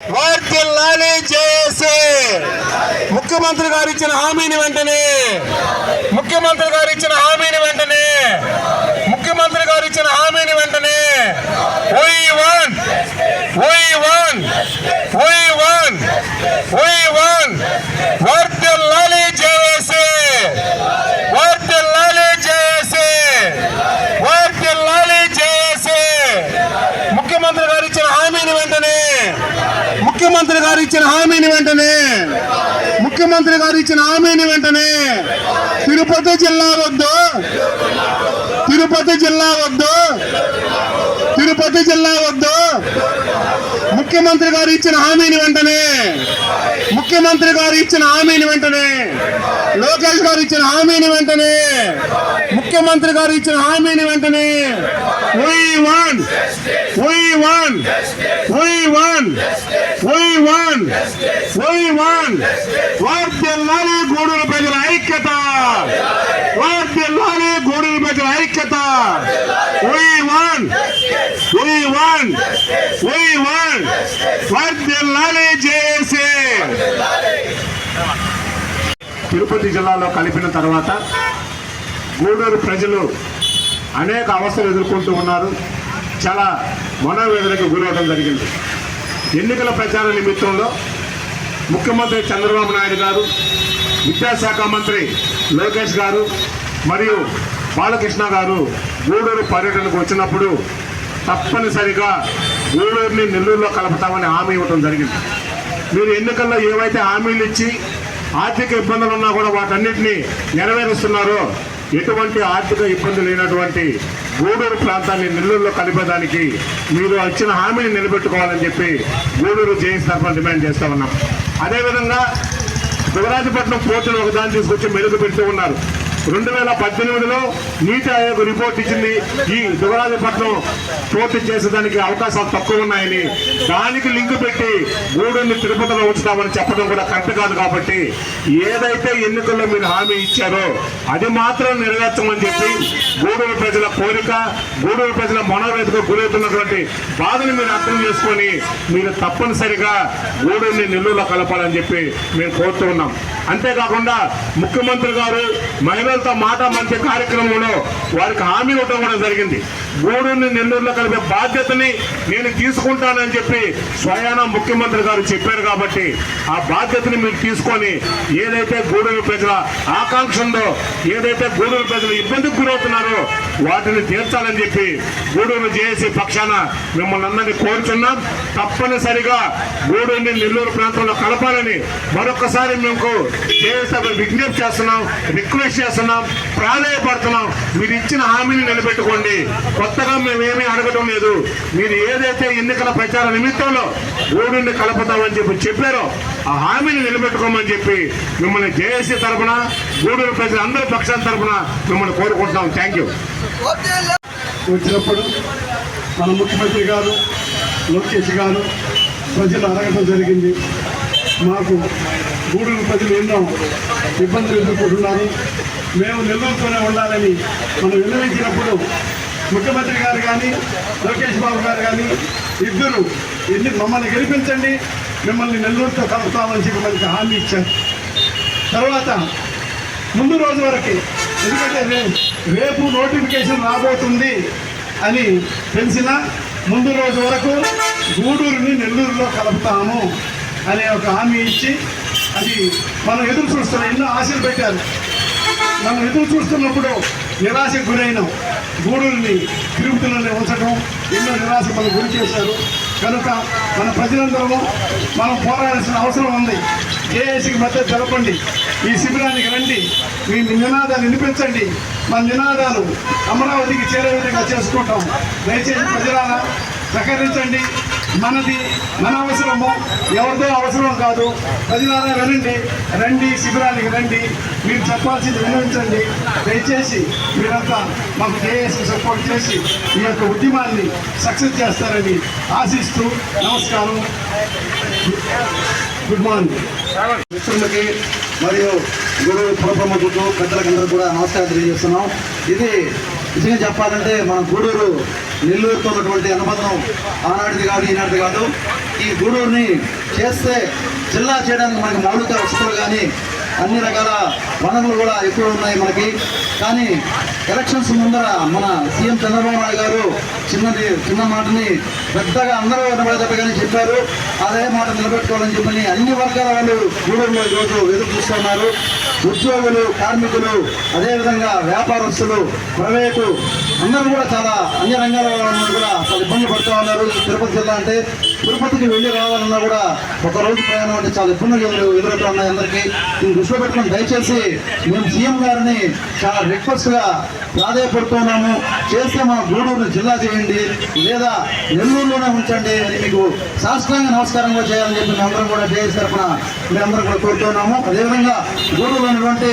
వర్ధిల్లాలి జేఏసీ ముఖ్యమంత్రి గారు ఇచ్చిన హామీని వెంటనే ముఖ్యమంత్రి గారు ఇచ్చిన హామీని వెంటనే ముఖ్యమంత్రి గారు ఇచ్చిన హామీని వెంటనే ఓయి వన్ ఓయి వన్ ఓయి వన్ ఓయి వన్ వర్ధిల్లాలి జేఏసీ వర్ధిల్లాలి జేఏసీ వర్ధిల్లాలి జేఏసీ ముఖ్యమంత్రి గారు ఇచ్చిన హామీని వెంటనే ముఖ్యమంత్రి గారు ఇచ్చిన హామీని వెంటనే ముఖ్యమంత్రి గారు ఇచ్చిన హామీని వెంటనే తిరుపతి జిల్లా వద్దు తిరుపతి జిల్లా వద్దు తిరుపతి జిల్లా వద్దు. ముఖ్యమంత్రి గారు ఇచ్చిన హామీని వెంటనే ముఖ్యమంత్రి గారు ఇచ్చిన హామీని వెంటనే లోకేష్ గారు ఇచ్చిన హామీని వెంటనే ముఖ్యమంత్రి గారు ఇచ్చిన హామీని వెంటనే we want we want we want we want we want వర్దిల్లాలి గూడూరు ప్రజల ఐక్యత. వర్దిల్లాలి గూడూరు ప్రజల ఐక్యత. We want we want we want వర్దిల్లాలి జేఏసీ. తిరుపతి జిల్లాలో కలిపిన తర్వాత గూడూరు ప్రజలు అనేక అవస్థలు ఎదుర్కొంటూ ఉన్నారు. చాలా మనోవేదనకు గురవడం జరిగింది. ఎన్నికల ప్రచార నిమిత్తంలో ముఖ్యమంత్రి చంద్రబాబు నాయుడు గారు విద్యాశాఖ మంత్రి లోకేష్ గారు మరియు బాలకృష్ణ గారు గూడూరు పర్యటనకు వచ్చినప్పుడు తప్పనిసరిగా గూడూరుని నెల్లూరులో కలుపుతామని హామీ ఇవ్వడం జరిగింది. మీరు ఎన్నికల్లో ఏవైతే హామీలు ఇచ్చి ఆర్థిక ఇబ్బందులు ఉన్నా కూడా వాటన్నిటిని నెరవేరుస్తున్నారో ఎటువంటి ఆర్థిక ఇబ్బంది లేనటువంటి గూడూరు ప్రాంతాన్ని నెల్లూరులో కలిపేదానికి మీరు ఇచ్చిన హామీని నిలబెట్టుకోవాలని చెప్పి గూడూరు జేఎస్ తరఫున డిమాండ్ చేస్తా ఉన్నాం. అదేవిధంగా దుగరాజపట్నం పోర్టును ఒకదాన్ని తీసుకొచ్చి మెరుగు పెడుతూ ఉన్నారు. రెండు వేల పద్దెనిమిదిలో నీతి ఆయోగ్ రిపోర్ట్ ఇచ్చింది. ఈ దుగరాజపట్నం పోర్టు చేసేదానికి అవకాశాలు తక్కువ ఉన్నాయని. దానికి లింక్ పెట్టి గూడూరుని తిరుపతిలో ఉంచుతామని చెప్పడం కూడా కరెక్ట్ కాదు కాబట్టి ఏదైతే ఎన్నికల్లో మీరు హామీ ఇచ్చారో అది మాత్రం నెరవేర్చమని చెప్పి గూడూరు ప్రజల కోరిక గూడూరు ప్రజల మనోవేదకు గురవుతున్నటువంటి బాధను మీరు అర్థం చేసుకొని మీరు తప్పనిసరిగా గూడూరుని నెల్లూరులో కలపాలని చెప్పి మేము కోరుతూ ఉన్నాం. అంతేకాకుండా ముఖ్యమంత్రి గారు మహిళలతో మాట మంచి కార్యక్రమంలో వారికి హామీ ఇవ్వడం కూడా జరిగింది. గూడూరుని నెల్లూరులో కలిపే బాధ్యతని నేను తీసుకుంటానని చెప్పి స్వయాన ముఖ్యమంత్రి గారు చెప్పారు కాబట్టి ఆ బాధ్యతని మీరు తీసుకొని ఏదైతే గూడూరు ప్రజల ఆకాంక్ష ఉందో ఏదైతే గూడూరు ప్రజలు ఇబ్బందికి గురవుతున్నారో వాటిని తీర్చాలని చెప్పి గూడూరు జేఏసీ పక్షాన మిమ్మల్ని అందరినీ కోరుతున్నాం తప్పనిసరిగా గూడూరుని నెల్లూరు ప్రాంతంలో కలపాలని మరొకసారి మేము దేవసభ విజ్ఞప్తి చేస్తున్నాం రిక్వెస్ట్ చేస్తున్నాం ప్రాధాయపడుతున్నాం. మీరు ఇచ్చిన హామీని నిలబెట్టుకోండి. కొత్తగా మేమేమీ అడగడం లేదు. మీరు ఏదైతే ఎన్నికల ప్రచార నిమిత్తంలో ఊరుండి కలుపుతామని చెప్పి చెప్పారో ఆ హామీని నిలబెట్టుకోమని చెప్పి మిమ్మల్ని జేఏసీ తరపున గూడూరు ప్రజలందరి పక్షాల తరఫున మిమ్మల్ని కోరుకుంటున్నాం. థ్యాంక్ యూ వచ్చినప్పుడు మన ముఖ్యమంత్రి గారు లోకేష్ గారు ప్రజలు అడగడం జరిగింది. మాకు గూడూరు ప్రజలు ఎన్నో ఇబ్బందులు ఎదుర్కొంటున్నారు. మేము నెల్లూరుతోనే ఉండాలని మనం విన్నవించినప్పుడు ముఖ్యమంత్రి గారు కానీ లోకేష్ బాబు గారు కానీ ఇద్దరు ఎన్ని మమ్మల్ని గెలిపించండి మిమ్మల్ని నెల్లూరుతో కలుపుతామని చెప్పి మనకి హామీ ఇచ్చారు. తర్వాత ముందు రోజు వరకు ఎందుకంటే రేపు నోటిఫికేషన్ రాబోతుంది అని తెలిసిన ముందు రోజు వరకు గూడూరుని నెల్లూరులో కలుపుతాము అనే ఒక హామీ ఇచ్చి అది మనం ఎదురు చూస్తున్నాం ఎన్నో ఆశలు పెట్టారు. మనం ఎదురు చూస్తున్నప్పుడు నిరాశకు గురైనాం. గూడుల్ని తిరుపతిలోనే ఉంచడం ఎన్నో నిరాశ మనం గురి చేశారు. కనుక మన ప్రజలందరము మనం పోరాడాల్సిన అవసరం ఉంది. జేఏసీకి మద్దతు తెలపండి. ఈ శిబిరానికి రండి. మీ నినాదాలు వినిపించండి. మన నినాదాలు అమరావతికి చేరే విధంగా చేసుకుంటాం. దయచేసి ప్రజలారా సహకరించండి. మనది మన అవసరము ఎవరిదో అవసరం కాదు. ప్రజలారా వినండి రండి శిబిరానికి రండి. మీరు చెప్పాల్సింది వినిపించండి దయచేసి మీరంతా మాకు జేఏసీ సపోర్ట్ చేసి ఈ యొక్క ఉద్యమాన్ని సక్సెస్ చేస్తారని ఆశిస్తూ నమస్కారం. Good morning. మిత్రులకి మరియు గురువు పురప్రముఖులకు పెద్దలకందరూ కూడా నమస్కారం తెలియజేస్తున్నాం. ఇది నిజంగా చెప్పాలంటే మన గూడూరు నెల్లూరుతో ఉన్నటువంటి అనుబంధం ఆనాటిది కాదు ఈనాటిది కాదు. ఈ గూడూరుని చేస్తే జిల్లా చేయడానికి మనకి మౌలిక వసతులు కానీ అన్ని రకాల వనరులు కూడా ఎక్కువ ఉన్నాయి మనకి. కానీ ఎలక్షన్స్ ముందర మన సీఎం చంద్రబాబు నాయుడు గారు చిన్నది చిన్న మాటని పెద్దగా అందరూ వినబడేటట్టుగానే చెప్పారు. అదే మాట నిలబెట్టుకోవాలని చెప్పని అన్ని వర్గాల వాళ్ళు గూడూరులో ఈరోజు ఎదురు చూస్తున్నారు. ఉద్యోగులు కార్మికులు అదేవిధంగా వ్యాపారస్తులు ప్రైవేటు అందరూ కూడా చాలా అన్ని రంగాల వాళ్ళు కూడా చాలా ఇబ్బంది పడుతూ ఉన్నారు. తిరుపతి జిల్లా అంటే తిరుపతికి వెళ్ళి రావాలన్నా కూడా ఒక రోజు ప్రయాణం అంటే చాలా ఇబ్బందులు ఎదురు ఎదురవుతూ ఉన్నాయి అందరికీ. దీన్ని దృష్టిలో పెట్టుకుని దయచేసి మేము సీఎం గారిని చాలా రిక్వెస్ట్గా ప్రాధాయపడుతున్నాము. చేస్తే మా గూడూరు జిల్లా చేయండి లేదా నెల్లూరులోనే ఉంచండి అని మీకు శాస్త్రంగా నమస్కారం నమస్కారంగా చేయాలని చెప్పి మేమందరం కూడా జేఎస్ తరఫున మేమందరం కూడా కోరుతున్నాము. అదేవిధంగా గూడూరులో ఉన్నటువంటి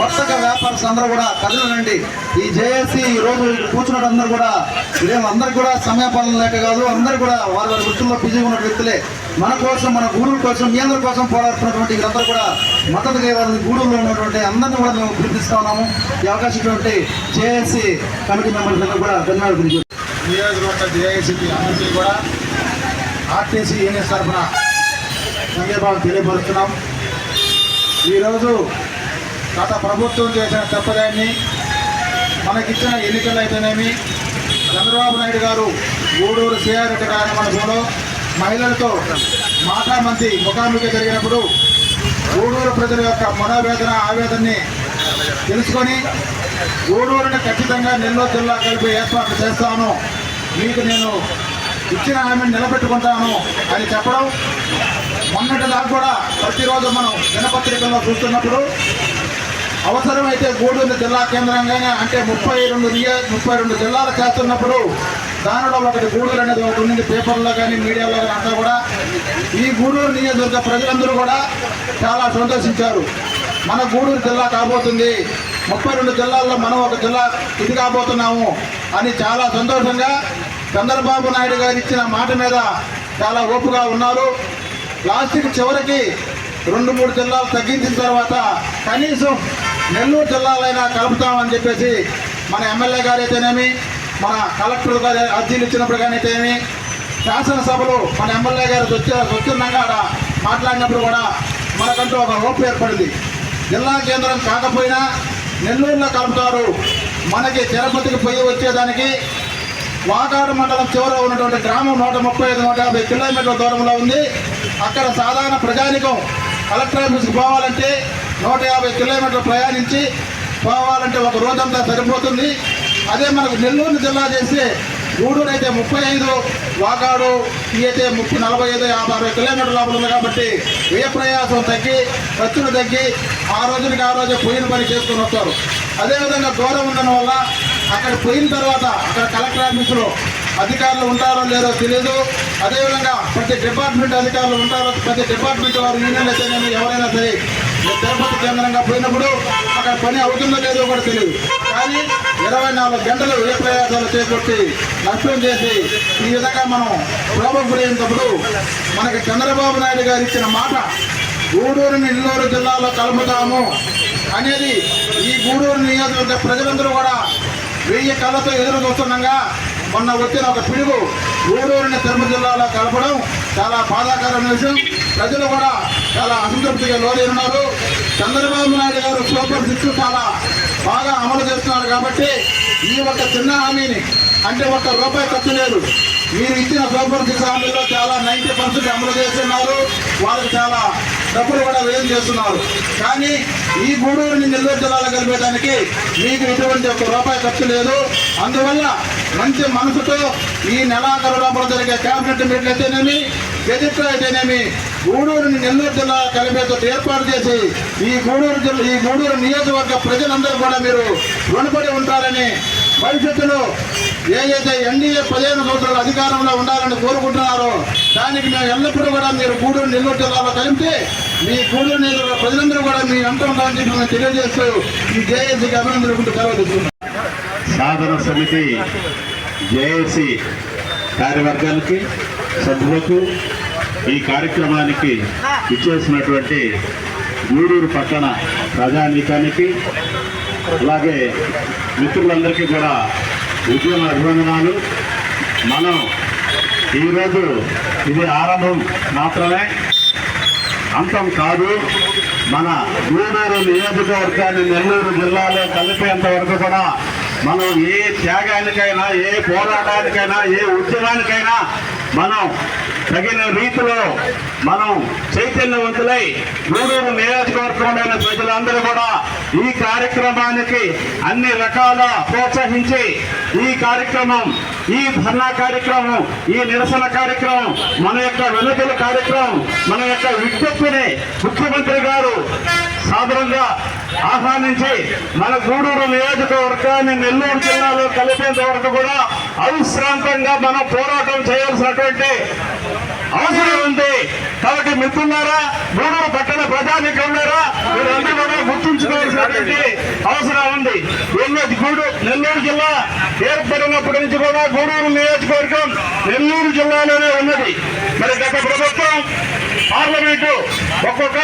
వర్తక వ్యాపారస్తులు అందరూ కూడా కదలనండి ఈ జేఏసీ ఈ రోజు కూర్చున్నట్టు అందరూ కూడా ఇదేమో అందరికి కూడా సమయపాలన లేక కాదు అందరూ కూడా వారి వారి వృత్తుల్లో బిజీగా ఉన్న వ్యక్తులే. మన కోసం మన గూడూరు కోసం మీ అందరి కోసం పోరాడుతున్నటువంటి వీరందరూ కూడా మద్దతుగా ఇవ్వాలని గూడూరులో ఉన్నటువంటి అందరినీ కూడా మేము గుర్తిస్తా ఉన్నాము. ఈ అవకాశం ఇటువంటి జేఏసీ కమిటీ మెంబర్స్ అందరూ కూడా ధన్యవాదాలు తెలియజేస్తున్నాం. నియోజకవర్గ జేఐసిపి అందరికీ కూడా ఆర్టీసీ యూనియన్ తరఫున సంఘీభావం తెలియపరుస్తున్నాం. ఈరోజు గత ప్రభుత్వం చేసిన తప్పదాన్ని మనకిచ్చిన ఎన్నికలు అయితేనేమి చంద్రబాబు నాయుడు గారు గూడూరు సిఆర్రెడ్డి గారి మనసులో మహిళలతో మాటామంతి ముఖాముఖి జరిగినప్పుడు గూడూరు ప్రజల యొక్క మనోవేదన ఆవేదనని తెలుసుకొని గూడూరుని ఖచ్చితంగా నెల్లూరు జిల్లా కలిపి ఏర్పాటు చేస్తాను. మీకు నేను ఇచ్చిన హామీని నిలబెట్టుకుంటాను అని చెప్పడం మొన్నటి దాకా కూడా ప్రతిరోజు మనం దినపత్రికల్లో చూస్తున్నప్పుడు అవసరమైతే గూడూరు జిల్లా కేంద్రంగానే అంటే ముప్పై రెండు నియో ముప్పై రెండు జిల్లాలు చేస్తున్నప్పుడు దానిలో ఒకటి గూడూరు అనేది ఒకటి ఉంది పేపర్లో కానీ మీడియాలో కానీ అంతా కూడా ఈ గూడూరు నియోజకవర్గ ప్రజలందరూ కూడా చాలా సంతోషించారు. మన గూడూరు జిల్లా కాబోతుంది. ముప్పై రెండు జిల్లాల్లో మనం ఒక జిల్లా ఇది కాబోతున్నాము అని చాలా సంతోషంగా చంద్రబాబు నాయుడు గారు ఇచ్చిన మాట మీద చాలా ఓపుగా ఉన్నారు. లాస్ట్కి చివరికి రెండు మూడు జిల్లాలు తగ్గించిన తర్వాత కనీసం నెల్లూరు జిల్లాలైనా కలుపుతామని చెప్పేసి మన ఎమ్మెల్యే గారు అయితేనేమి మన కలెక్టర్ గారు అర్జీలు ఇచ్చినప్పుడు కానీ శాసనసభలో మన ఎమ్మెల్యే గారు వచ్చే స్వచ్ఛందంగా ఆడ మాట్లాడినప్పుడు కూడా మనకంటూ ఒక హోప్ ఏర్పడింది. జిల్లా కేంద్రం కాకపోయినా నెల్లూరులో కలుపుతారు. మనకి తిరుపతికి పోయి వచ్చేదానికి వాకాడు మండలం చివర ఉన్నటువంటి గ్రామం నూట ముప్పై ఐదు నూట యాభై కిలోమీటర్ల దూరంలో ఉంది. అక్కడ సాధారణ ప్రజానికం కలెక్టర్ ఆఫీస్కి పోవాలంటే నూట యాభై కిలోమీటర్లు ప్రయాణించి పోవాలంటే ఒక రోజంతా సరిపోతుంది. అదే మనకు నెల్లూరు జిల్లా చేస్తే గూడూరు అయితే ముప్పై ఐదు వాకాడు ఈ అయితే ముప్పై నలభై ఐదు యాభై అరవై కిలోమీటర్ల లోపల ఉంది కాబట్టి వ్యయ ప్రయాసం తగ్గి ఖర్చులు తగ్గి ఆ రోజునికి ఆ రోజే పోయిన పని చేసుకుని వస్తారు. అదేవిధంగా దూరం ఉండడం వల్ల అక్కడ పోయిన తర్వాత అక్కడ కలెక్టర్ ఆఫీసులో అధికారులు ఉంటారో లేదో తెలియదు అదేవిధంగా ప్రతి డిపార్ట్మెంట్ అధికారులు ఉంటారో ప్రతి డిపార్ట్మెంట్ వారు యూనియన్ అయితేనేమి ఎవరైనా సరే తిరుపతి కేంద్రంగా పోయినప్పుడు అక్కడ పని అవుతుందో లేదో కూడా తెలియదు. కానీ ఇరవై నాలుగు గంటలు ఏ ప్రయాసాలు చేపట్టి నష్టం చేసి ఈ విధంగా మనం శోభపుడైనప్పుడు మనకి చంద్రబాబు నాయుడు గారు ఇచ్చిన మాట గూడూరు నెల్లూరు జిల్లాలో కలుపుతాము అనేది ఈ గూడూరు నియోజకవర్గ ప్రజలందరూ కూడా వెయ్యి కళ్ళతో ఎదురు చూస్తుండగా మొన్న వచ్చిన ఒక పిడుగు గూడూరుని తిరుపతి జిల్లాలో కలపడం చాలా బాధాకరమైన విషయం. ప్రజలు కూడా చాలా అసంతృప్తిగా ఉన్నారు చంద్రబాబు నాయుడు గారు సూపర్ సిక్స్ చాలా బాగా అమలు చేస్తున్నారు కాబట్టి ఈ ఒక చిన్న హామీని అంటే ఒక్క రూపాయి ఖర్చు లేదు. మీరు ఇచ్చిన సూపర్ సిక్స్ హామీలో చాలా నైంటీ పర్సెంట్ అమలు చేస్తున్నారు. వాళ్ళకి చాలా డబ్బులు కూడా వ్యయం చేస్తున్నారు. కానీ ఈ గూడూరుని నెల్లూరు జిల్లాలో కలిపేదానికి మీకు ఎటువంటి ఒక్క రూపాయి ఖర్చు లేదు. అందువల్ల మంచి మనసుతో ఈ నెలాఖరు లోపల జరిగే క్యాబినెట్ మీట్లు అయితేనేమి గెజిట్లో అయితేనేమి గూడూరుని నెల్లూరు జిల్లా కలిపేతో ఏర్పాటు చేసి ఈ గూడూరు జిల్లా ఈ గూడూరు నియోజకవర్గ ప్రజలందరూ కూడా మీరు రుణపడి ఉంటారని భవిష్యత్తులో ఏదైతే ఎన్డీఏ పదిహేను సంవత్సరాలు అధికారంలో ఉండాలని కోరుకుంటున్నారో దానికి మేము ఎల్లప్పుడూ కూడా మీరు గూడూరు నెల్లూరు జిల్లాలో కలిపితే మీ గూడూరు నెల్లూరు ప్రజలందరూ కూడా మీ వెంట ఉంటారని చెప్పి మేము తెలియజేస్తూ ఈ జేఏసీకి అభినందనలు సెలవు తీసుకుంటాం సాధన సమితి జేఏసీ కార్యవర్గానికి సభ్యులకు ఈ కార్యక్రమానికి ఇచ్చేసినటువంటి గూడూరు పట్టణ ప్రజానీకానికి అలాగే మిత్రులందరికీ కూడా ఉద్యమ అభివందనాలు మనం ఈరోజు ఇది ఆరంభం మాత్రమే. అంతం కాదు మన గూడూరు నియోజకవర్గాన్ని నెల్లూరు జిల్లాలో కలిపేంత వరకు కూడా మనం ఏ త్యాగానికైనా ఏ పోరాటానికైనా ఏ ఉద్యమానికైనా మనం తగిన రీతిలో మనం చైతన్యవంతులై గూడూరు నియోజకవర్గంలోని ప్రజలందరూ కూడా ఈ కార్యక్రమానికి అన్ని రకాల ప్రోత్సహించి ఈ కార్యక్రమం ఈ ధర్నా కార్యక్రమం ఈ నిరసన కార్యక్రమం మన యొక్క వెనుకల కార్యక్రమం మన యొక్క విజ్ఞప్తిని ముఖ్యమంత్రి గారు సాధారణంగా ఆహ్వానించి మన గూడూరు నియోజకవర్గాన్ని నెల్లూరు జిల్లాలో కలిపేంత వరకు కూడా అవిశ్రాంతంగా మనం పోరాటం చేయాల్సినటువంటి అవసరం ఉంది. కాబట్టి మిత్రులారా గూడూరు పట్టణ ప్రజానికులారా మీరందరూ కూడా గుర్తుంచుకోవాల్సినటువంటి అవసరం ఉంది. ఎన్నో గూడు నెల్లూరు జిల్లా ఏర్పడినప్పటి నుంచి కూడా గూడూరు నియోజకవర్గం నెల్లూరు జిల్లాలోనే ఉన్నది. మరి గత ప్రభుత్వం పార్లమెంటు ఒక్కొక్క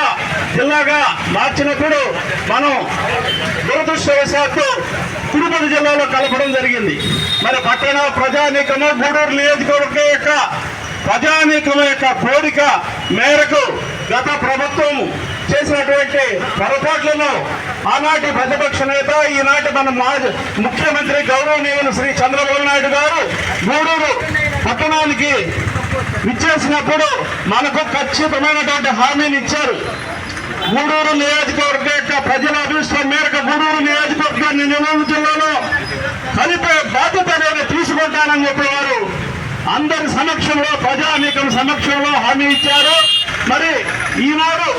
జిల్లాగా మార్చినప్పుడు మనం దురదృష్టవశాత్తు తిరుపతి జిల్లాలో కలపడం జరిగింది. మరి పట్టణ ప్రజానీకము గూడూరు నియోజకవర్గం యొక్క ప్రజానీకం యొక్క కోరిక మేరకు గత ప్రభుత్వం చేసినటువంటి పొరపాట్లను ఆనాటి ప్రతిపక్ష నేత ఈనాటి మన మాజీ ముఖ్యమంత్రి గౌరవనీయులు శ్రీ చంద్రబాబు నాయుడు గారు గూడూరు పట్టణానికి ఇచ్చేసినప్పుడు మనకు ఖచ్చితమైనటువంటి హామీని ఇచ్చారు. గూడూరు నియోజకవర్గం యొక్క ప్రజల అభిష్టం మేరకు గూడూరు నియోజకవర్గాన్ని నెల్లూరు జిల్లాలో కలిపే బాధ్యత నేను తీసుకుంటానని చెప్పేవారు. అందరి సమక్షంలో ప్రజానీకం సమక్షంలో హామీ ఇచ్చారు. మరి ఈనాడు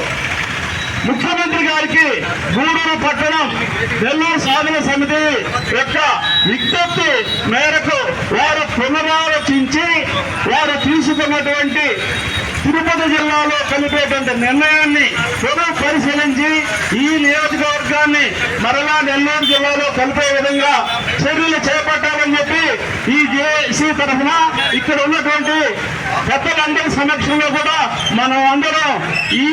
ముఖ్యమంత్రి గారికి గూడూరు పట్టణం నెల్లూరు సాధన సమితి యొక్క విజ్ఞప్తి మేరకు వారు పునరాలోచించి వారు తీసుకున్నటువంటి తిరుపతి జిల్లాలో కలిపేటువంటి నిర్ణయాన్ని పునః పరిశీలించి ఈ నియోజకవర్గాన్ని మరలా నెల్లూరు జిల్లాలో కలిపే విధంగా చర్యలు చేపట్టాలని చెప్పి ఈ జేసీ తరఫున ఇక్కడ ఉన్నటువంటి పెద్దలందరి సమక్షంలో కూడా మనం అందరం ఈ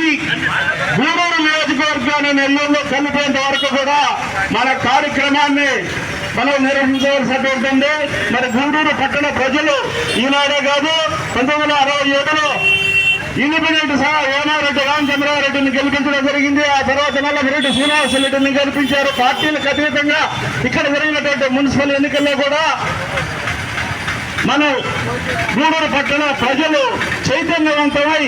గూడూరు నియోజకవర్గాన్ని నెల్లూరులో కలిపేంత వరకు కూడా మన కార్యక్రమాన్ని మనం నిర్వహించవలసినటువంటి ఉంది. మరి గూడూరు పట్టణ ప్రజలు ఈనాడే కాదు పంతొమ్మిది వందల అరవై ఏడులో ఇండిపెండెంట్ సహా వేమారెడ్డి రామచంద్రారెడ్డిని గెలిపించడం జరిగింది. ఆ తర్వాత నల్లమిరెడ్డి శ్రీనివాసరెడ్డిని గెలిపించారు. పార్టీలకు అతీతంగా ఇక్కడ జరిగినటువంటి మున్సిపల్ ఎన్నికల్లో కూడా మనం గూడూరు పట్టణ ప్రజలు చైతన్యవంతమై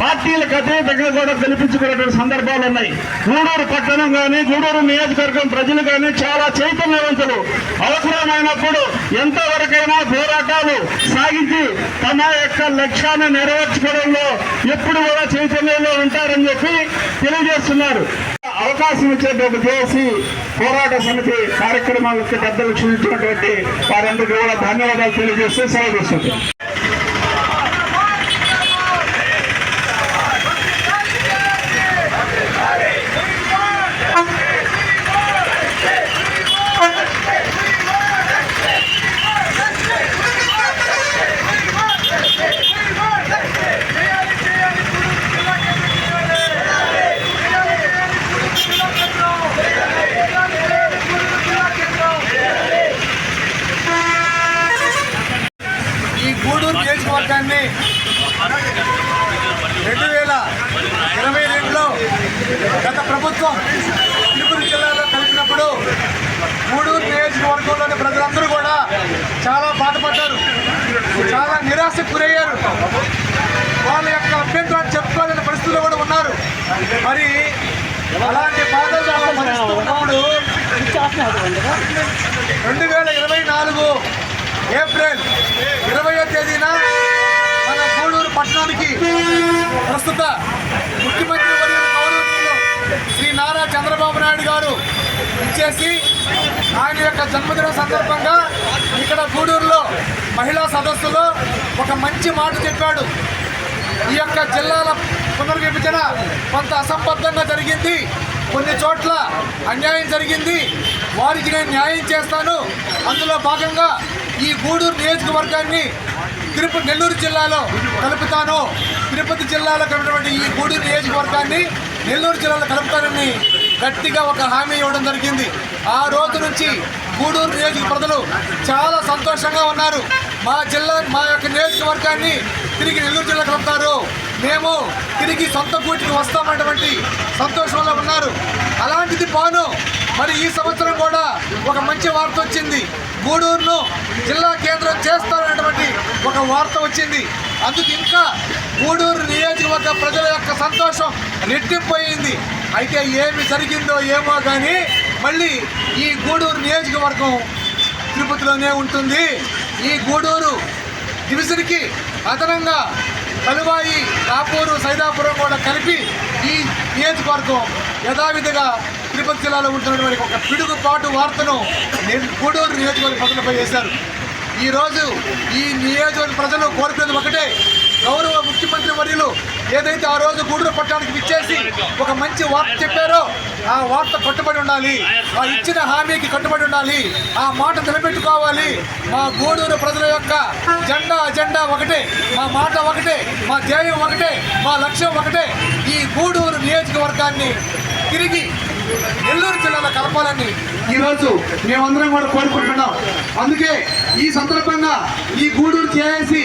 పార్టీలకు అతీతంగా కూడా గెలిపించుకునేటువంటి సందర్భాలు ఉన్నాయి. గూడూరు పట్టణం కానీ గూడూరు నియోజకవర్గం ప్రజలు కానీ చాలా చైతన్యవంతులు. అవసరమైనప్పుడు ఎంతవరకైనా పోరాటాలు సాగించి తమ యొక్క లక్ష్యాన్ని నెరవేర్చుకోవడంలో ఎప్పుడు కూడా చైతన్యంలో ఉంటారని చెప్పి తెలియజేస్తున్నారు. అవకాశం ఇచ్చేటువంటి చేసి పోరాట సమితి కార్యక్రమాలకు పెద్దలు చూపించినటువంటి వారందరికీ కూడా ధన్యవాదాలు తెలియజేస్తూ సెలవు తీసుకుంటాం ఈ గూడూరు నియోజకవర్గాన్ని రెండు వేల ఇరవై రెండులో గత ప్రభుత్వం తిరుపతి జిల్లాలో కలిపినప్పుడు గూడూరు నియోజకవర్గంలోని ప్రజలందరూ కూడా చాలా బాధపడ్డారు. చాలా నిరాశకు గురయ్యారు. వాళ్ళ యొక్క అభ్యంతరాన్ని చెప్పుకోలేని పరిస్థితుల్లో కూడా ఉన్నారు. మరి అలాంటి బాధలు ఉన్నప్పుడు రెండు వేల ఇరవై నాలుగు ఏప్రిల్ ఇరవయో తేదీన కోడూరు పట్టణానికి ప్రస్తుత ముఖ్యమంత్రి శ్రీ నారా చంద్రబాబు నాయుడు గారు ఇచ్చేసి ఆయన యొక్క జన్మదినం సందర్భంగా ఇక్కడ గూడూరులో మహిళా సదస్సులో ఒక మంచి మాట చెప్పాడు. ఈ యొక్క జిల్లాల పునర్విభజన కొంత అసంబద్ధంగా జరిగింది. కొన్ని చోట్ల అన్యాయం జరిగింది. వారికి నేను న్యాయం చేస్తాను. అందులో భాగంగా ఈ గూడూరు నియోజకవర్గాన్ని తిరుపతి నెల్లూరు జిల్లాలో కలుపుతాను. తిరుపతి జిల్లాలో కలిపినటువంటి ఈ గూడూరు నియోజకవర్గాన్ని నెల్లూరు జిల్లాలో కలుపుతానని గట్టిగా ఒక హామీ ఇవ్వడం జరిగింది. ఆ రోజు నుంచి గూడూరు నియోజక ప్రజలు చాలా సంతోషంగా ఉన్నారు. మా జిల్లా మా యొక్క నియోజకవర్గాన్ని తిరిగి నెల్లూరు జిల్లా కలుపుతారు. మేము తిరిగి సొంత కూటికి వస్తామన్నటువంటి సంతోషంలో ఉన్నారు. అలాంటిది పాను. మరి ఈ సంవత్సరం కూడా ఒక మంచి వార్త వచ్చింది. గూడూరును జిల్లా కేంద్రం చేస్తారన్నటువంటి ఒక వార్త వచ్చింది. అందుకు ఇంకా గూడూరు నియోజకవర్గ ప్రజల యొక్క సంతోషం రెట్టింపోయింది. అయితే ఏమి జరిగిందో ఏమో కానీ మళ్ళీ ఈ గూడూరు నియోజకవర్గం తిరుపతిలోనే ఉంటుంది. ఈ గూడూరు డివిజన్కి అదనంగా కలువాయి కాపూరు సైదాపురం కూడా కలిపి ఈ నియోజకవర్గం యథావిధిగా తిరుపతి జిల్లాలో ఉంటున్నటువంటి ఒక పిడుగుపాటు వార్తను నేను గూడూరు నియోజకవర్గ ప్రజలపై చేశారు ఈరోజు ఈ నియోజకవర్గ ప్రజలు కోరుకునేది ఒకటే గౌరవ ముఖ్యమంత్రి వర్యులు ఏదైతే ఆ రోజు గూడూరు పట్టణానికి విచ్చేసి ఒక మంచి వార్త చెప్పారో ఆ వార్త కట్టుబడి ఉండాలి ఆ ఇచ్చిన హామీకి కట్టుబడి ఉండాలి ఆ మాట నిలబెట్టుకోవాలి. మా గూడూరు ప్రజల యొక్క జెండా అజెండా ఒకటే మా మాట ఒకటే మా ధ్యేయం ఒకటే మా లక్ష్యం ఒకటే. ఈ గూడూరు నియోజకవర్గాన్ని తిరిగి నెల్లూరు జిల్లాలో కలపాలని ఈరోజు మేమందరం కూడా కోరుకుంటున్నాం. అందుకే ఈ సందర్భంగా ఈ గూడూరు చేసి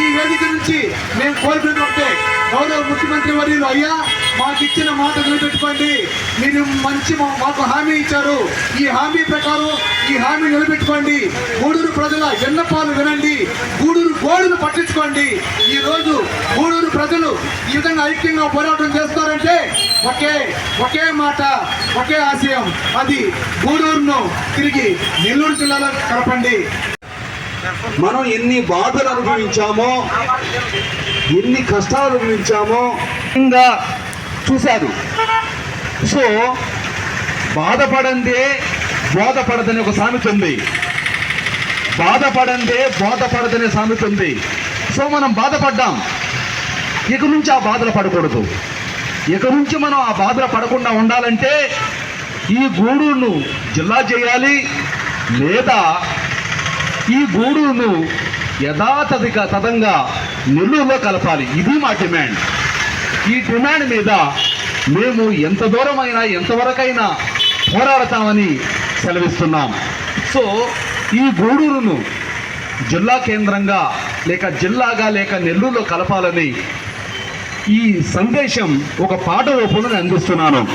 ఈ వేదిక నుంచి మేము కోరుకుంటుంటే గౌరవ ముఖ్యమంత్రి వర్యులు అయ్యా మాకు ఇచ్చిన మాట నిలబెట్టుకోండి. మీరు మంచి మా- మాకు హామీ ఇచ్చారు. ఈ హామీ ప్రకారం ఈ హామీ నిలబెట్టుకోండి. గూడూరు ప్రజల విన్నపాలు వినండి. గూడూరు గోడును పట్టించుకోండి. ఈ రోజు గూడూరు ప్రజలు ఈ విధంగా ఐక్యంగా పోరాటం ఒకే ఒకే మాట ఒకే ఆశయం. అది గూడూరును తిరిగి నెల్లూరు జిల్లాలో కలపండి. మనం ఎన్ని బాధలు అనుభవించామో ఎన్ని కష్టాలు అనుభవించామో ఇంకా చూశారు. సో బాధపడందే బోధపడదని ఒక సామెత ఉంది. బాధపడందే బోధపడదనే సామెత ఉంది. సో మనం బాధపడ్డాం. ఇక నుంచి ఆ బాధలు పడకూడదు. ఇక నుంచి మనం ఆ బాధలు పడకుండా ఉండాలంటే ఈ గూడూరును జిల్లా చేయాలి లేదా ఈ గూడును యథాతథిక తదంగా నెల్లూరులో కలపాలి. ఇది మా డిమాండ్. ఈ డిమాండ్ మీద మేము ఎంత దూరమైనా ఎంతవరకైనా పోరాడతామని సెలవిస్తున్నాం. సో ఈ గూడూరును జిల్లా కేంద్రంగా లేక జిల్లాగా లేక నెల్లూరులో కలపాలని ఈ సందేశం ఒక పాట రూపంలో అందిస్తున్నాను.